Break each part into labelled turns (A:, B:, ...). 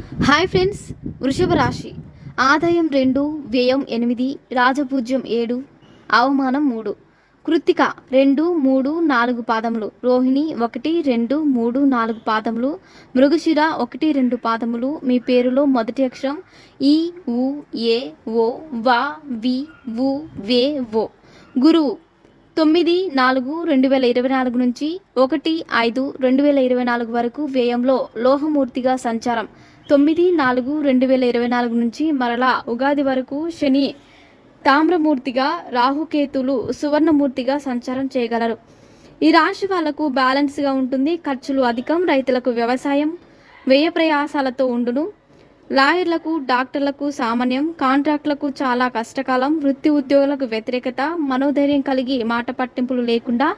A: Hi friends వృషభ రాశి. ఆదాయం రెండు వ్యయం ఎనిమిది రాజపూజ్యం ఏడు అవమానం మూడు. కృత్తిక రెండు మూడు నాలుగు పాదములు. రోహిణి ఒకటి రెండు మూడు నాలుగు పాదములు. మృగశిర ఒకటి రెండు పాదములు. మీ పేరులో మొదటి అక్షరం ఈ ఉ ఏ ఓ వా వి ఉ వే ఓ గురువు తొమ్మిది నాలుగు రెండు వేల ఇరవై నాలుగు నుంచి ఒకటి ఐదు రెండు వేల ఇరవై నాలుగు వరకు వ్యయంలో లోహమూర్తిగా సంచారం. తొమ్మిది నాలుగు రెండు వేల ఇరవై నాలుగు నుంచి మరలా ఉగాది వరకు శని తామ్రమూర్తిగా రాహుకేతులు సువర్ణమూర్తిగా సంచారం చేయగలరు. ఈ రాశి వాళ్ళకు బ్యాలెన్స్గా ఉంటుంది ఖర్చులు అధికం రైతులకు వ్యవసాయం వ్యయ ప్రయాసాలతో ఉండును. లాయర్లకు డాక్టర్లకు సామాన్యం కాంట్రాక్టులకు చాలా కష్టకాలం వృత్తి ఉద్యోగులకు వ్యతిరేకత మనోధైర్యం కలిగి మాట పట్టింపులు లేకుండా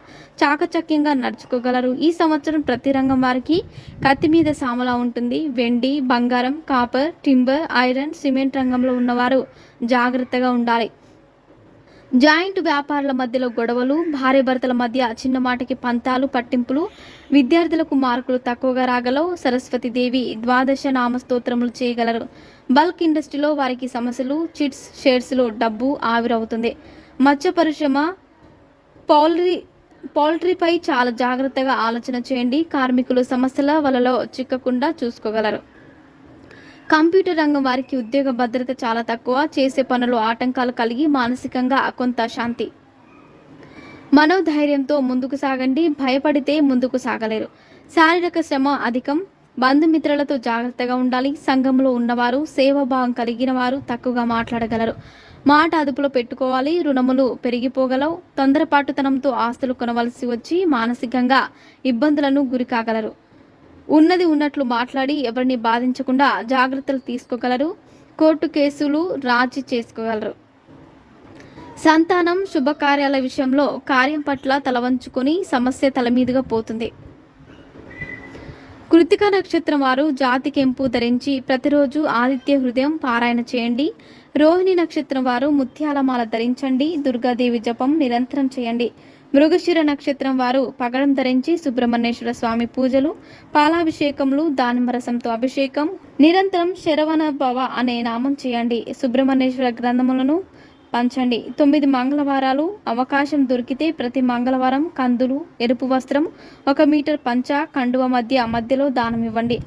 A: చాకచక్యంగా నడుచుకోగలరు. ఈ సంవత్సరం ప్రతి రంగం వారికి కత్తి మీద సామలా ఉంటుంది. వెండి బంగారం కాపర్ టింబర్ ఐరన్ సిమెంట్ రంగంలో ఉన్నవారు జాగ్రత్తగా ఉండాలి. జాయింట్ వ్యాపారుల మధ్యలో గొడవలు భార్య భర్తల మధ్య చిన్న మాటకి పంతాలు పట్టింపులు విద్యార్థులకు మార్కులు తక్కువగా రాగలవు. సరస్వతి దేవి ద్వాదశ నామ స్తోత్రములు చేయగలరు. బల్క్ ఇండస్ట్రీలో వారికి సమస్యలు చిట్స్ షేర్స్లో డబ్బు ఆవిరవుతుంది. మత్స్య పరిశ్రమ పౌల్ట్రీ పౌల్ట్రీపై చాలా జాగ్రత్తగా ఆలోచన చేయండి. కార్మికులు సమస్యల వలలో చిక్కకుండా చూసుకోగలరు. కంప్యూటర్ రంగం వారికి ఉద్యోగ భద్రత చాలా తక్కువ. చేసే పనులు ఆటంకాలు కలిగి మానసికంగా కొంత శాంతి. మనోధైర్యంతో ముందుకు సాగండి. భయపడితే ముందుకు సాగలేరు. శారీరక శ్రమ అధికం. బంధుమిత్రులతో జాగ్రత్తగా ఉండాలి. సంఘంలో ఉన్నవారు సేవాభావం కలిగిన వారు తక్కువగా మాట్లాడగలరు. మాట అదుపులో పెట్టుకోవాలి. రుణములు పెరిగిపోగలవు. తొందరపాటుతనంతో ఆస్తులు కొనవలసి వచ్చి మానసికంగా ఇబ్బందులను గురికాగలరు. ఉన్నది ఉన్నట్లు మాట్లాడి ఎవరిని బాధించకుండా జాగ్రత్తలు తీసుకోగలరు. కోర్టు కేసులు రాజీ చేసుకోగలరు. సంతానం శుభకార్యాల విషయంలో కార్యం పట్ల తలవంచుకొని సమస్య తల మీదుగా పోతుంది. కృతిక నక్షత్రం వారు జాతి కెంపు ధరించి ప్రతిరోజు ఆదిత్య హృదయం పారాయణ చేయండి. రోహిణి నక్షత్రం వారు ముత్యాలమాల ధరించండి. దుర్గాదేవి జపం నిరంతరం చేయండి. మృగశిర నక్షత్రం వారు పగడం ధరించి సుబ్రహ్మణ్యేశ్వర స్వామి పూజలు పాలాభిషేకములు దానిమరసంతో అభిషేకం నిరంతరం శరవణ భవ అనే నామం చేయండి. సుబ్రహ్మణ్యేశ్వర గ్రంథములను పంచండి. తొమ్మిది మంగళవారాలు అవకాశం దొరికితే ప్రతి మంగళవారం కందులు ఎరుపు వస్త్రం ఒక మీటర్ పంచ కండువ మధ్య మధ్యలో దానం ఇవ్వండి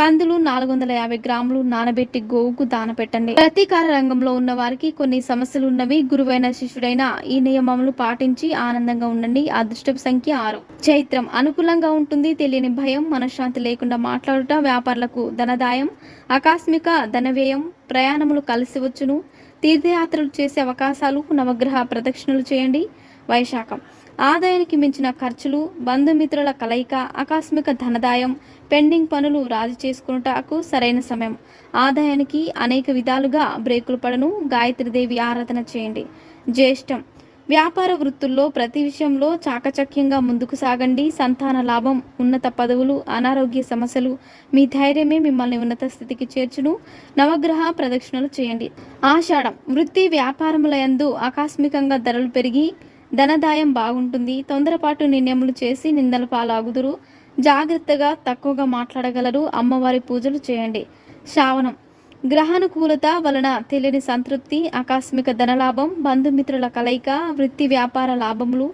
A: కందులు నాలుగు వందల యాభై గ్రాములు నానబెట్టి గోవుకు దాన పెట్టండి ప్రతీకార రంగంలో ఉన్న వారికి కొన్ని సమస్యలు ఉన్నవి గురువైన శిష్యుడైన ఈ నియమములు పాటించి ఆనందంగా ఉండండి. అదృష్టపు సంఖ్య ఆరు. చైత్రం. అనుకూలంగా ఉంటుంది. తెలియని భయం మనశ్శాంతి లేకుండా మాట్లాడుట వ్యాపారులకు ధనదాయం ఆకస్మిక ధనవ్యయం ప్రయాణములు కలిసి వచ్చును తీర్థయాత్రలు చేసే అవకాశాలు నవగ్రహ ప్రదక్షిణలు చేయండి. వైశాఖం. ఆదాయానికి మించిన ఖర్చులు బంధుమిత్రుల కలయిక ఆకస్మిక ధనదాయం పెండింగ్ పనులు రాజు చేసుకున్నటకు సరైన సమయం. ఆదాయానికి అనేక విధాలుగా బ్రేకులు పడను. గాయత్రిదేవి ఆరాధన చేయండి. జ్యేష్టం వ్యాపార వృత్తుల్లో ప్రతి విషయంలో చాకచక్యంగా ముందుకు సాగండి. సంతాన లాభం ఉన్నత పదవులు అనారోగ్య సమస్యలు మీ ధైర్యమే మిమ్మల్ని ఉన్నత స్థితికి చేర్చును. నవగ్రహ ప్రదక్షిణలు చేయండి. ఆషాఢం. వృత్తి వ్యాపారముల యందు ఆకస్మికంగా ధరలు పెరిగి ధనదాయం బాగుంటుంది. తొందరపాటు నిర్ణయములు చేసి నిందల పాలాగుదురు. జాగ్రత్తగా తక్కువగా మాట్లాడగలరు. అమ్మవారి పూజలు చేయండి. శ్రావణం. గ్రహానుకూలత వలన తెలియని సంతృప్తి ఆకస్మిక ధనలాభం బంధుమిత్రుల కలయిక వృత్తి వ్యాపార లాభములు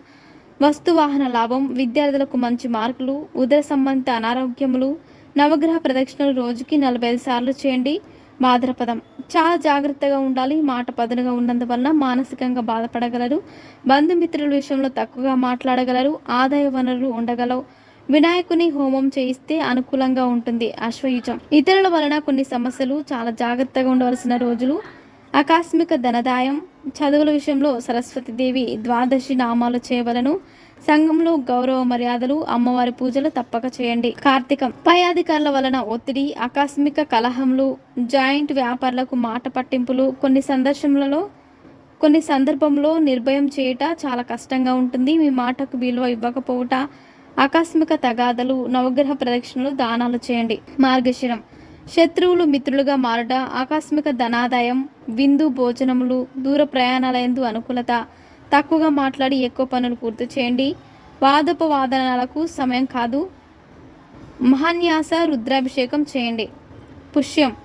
A: వస్తువాహన లాభం విద్యార్థులకు మంచి మార్కులు ఉదర సంబంధిత అనారోగ్యములు నవగ్రహ ప్రదక్షిణలు రోజుకి నలభై ఐదు సార్లు చేయండి. భాద్రపదం చాలా జాగ్రత్తగా ఉండాలి. మాట పదునుగా ఉన్నందువలన మానసికంగా బాధపడగలరు. బంధుమిత్రుల విషయంలో తక్కువగా మాట్లాడగలరు. ఆదాయ వనరులు ఉండగలవు. వినాయకుని హోమం చేయిస్తే అనుకూలంగా ఉంటుంది. అశ్వయుజం. ఇతరుల వలన కొన్ని సమస్యలు చాలా జాగ్రత్తగా ఉండవలసిన రోజులు. ఆకస్మిక ధనదాయం. చదువుల విషయంలో సరస్వతి దేవి ద్వాదశి నామాలు చేయవలను. సంఘంలో గౌరవ మర్యాదలు అమ్మవారి పూజలు తప్పక చేయండి. కార్తీకం పై అధికారుల వలన ఒత్తిడి ఆకస్మిక కలహంలు జాయింట్ వ్యాపారులకు మాట పట్టింపులు కొన్ని సందర్శనలలో కొన్ని సందర్భంలో నిర్భయం చేయుట చాలా కష్టంగా ఉంటుంది. మీ మాటకు విలువ ఇవ్వకపోవుట ఆకస్మిక తగాదలు నవగ్రహ ప్రదక్షిణలు దానాలు చేయండి. మార్గశిరం. శత్రువులు మిత్రులుగా మారట ఆకస్మిక ధనాదాయం విందు భోజనములు దూర ప్రయాణాలయందు అనుకూలత తక్కువగా మాట్లాడి ఎక్కువ పనులు పూర్తి చేయండి. వాదోపవాదనాలకు సమయం కాదు. మహాన్యాస రుద్రాభిషేకం చేయండి. పుష్యం.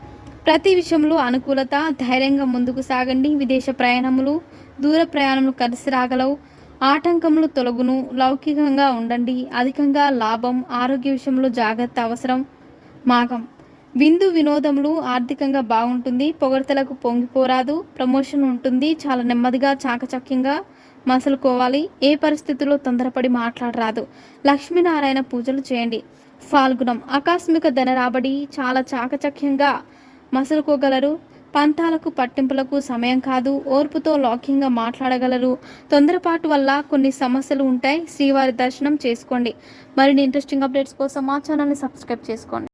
A: ప్రతి విషయంలో అనుకూలత ధైర్యంగా ముందుకు సాగండి. విదేశ ప్రయాణములు దూర ప్రయాణములు కలిసి రాగలవు. ఆటంకములు తొలగును. లౌకికంగా ఉండండి. అధికంగా లాభం ఆరోగ్య విషయంలో జాగ్రత్త అవసరం. మాగం విందు వినోదములు ఆర్థికంగా బాగుంటుంది. పొగడతలకు పొంగిపోరాదు. ప్రమోషన్ ఉంటుంది. చాలా నెమ్మదిగా చాకచక్యంగా మసలుకోవాలి. ఏ పరిస్థితుల్లో తొందరపడి మాట్లాడరాదు. లక్ష్మీనారాయణ పూజలు చేయండి. ఫాల్గుణం. ఆకస్మిక ధన రాబడి చాలా చాకచక్యంగా మసలుకోగలరు. పంతాలకు పట్టింపులకు సమయం కాదు. ఓర్పుతో లౌక్యంగా మాట్లాడగలరు. తొందరపాటు వల్ల కొన్ని సమస్యలు ఉంటాయి. శ్రీవారి దర్శనం చేసుకోండి. మరిన్ని ఇంట్రెస్టింగ్ అప్డేట్స్ కోసం మా ఛానల్ని సబ్స్క్రైబ్ చేసుకోండి.